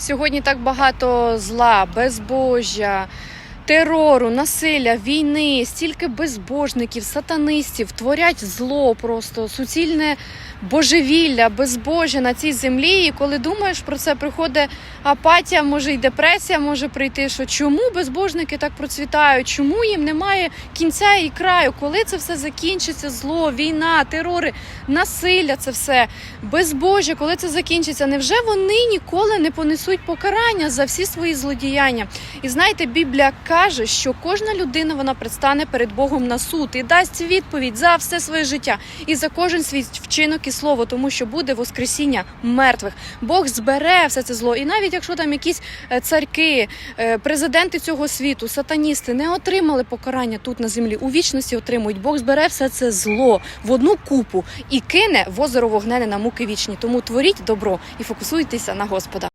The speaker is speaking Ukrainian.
Сьогодні так багато зла, безбожжя, терору, насилля, війни, стільки безбожників, сатанистів творять зло просто, суцільне божевілля, безбожжя на цій землі. І коли думаєш про це, приходить апатія, може й депресія може прийти. Що чому безбожники так процвітають? Чому їм немає кінця і краю? Коли це все закінчиться? Зло, війна, терори, насилля, це все безбожжя, коли це закінчиться? Невже вони ніколи не понесуть покарання за всі свої злодіяння? І знаєте, Біблія каже, що кожна людина вона предстане перед Богом на суд і дасть відповідь за все своє життя і за кожен свій вчинок і слово, тому що буде воскресіння мертвих. Бог збере все це зло. І навіть якщо там якісь е, царки, е, президенти цього світу, сатаністи не отримали покарання тут на землі, у вічності отримують. Бог збере все це зло в одну купу і кине в озеро вогнене на муки вічні. Тому творіть добро і фокусуйтеся на Господа.